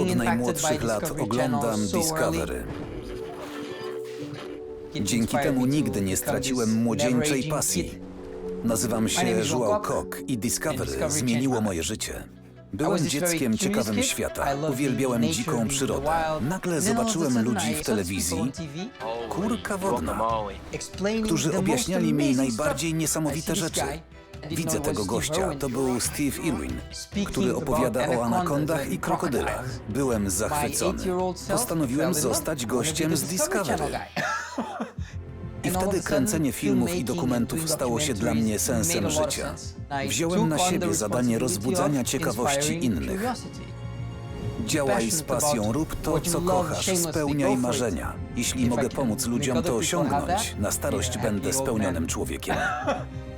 Od najmłodszych lat oglądam Discovery. Dzięki temu nigdy nie straciłem młodzieńczej pasji. Nazywam się Joao Kok i Discovery zmieniło moje życie. Byłem dzieckiem ciekawym świata, uwielbiałem dziką przyrodę. Nagle zobaczyłem ludzi w telewizji, kurka wodna, którzy objaśniali mi najbardziej niesamowite rzeczy. Widzę tego gościa, to był Steve Irwin, który opowiada o anakondach i krokodylach. Byłem zachwycony. Postanowiłem zostać gościem z Discovery. I wtedy kręcenie filmów i dokumentów stało się dla mnie sensem życia. Wziąłem na siebie zadanie rozbudzania ciekawości innych. Działaj z pasją, rób to, co kochasz, spełniaj marzenia. Jeśli mogę pomóc ludziom to osiągnąć, na starość będę spełnionym człowiekiem.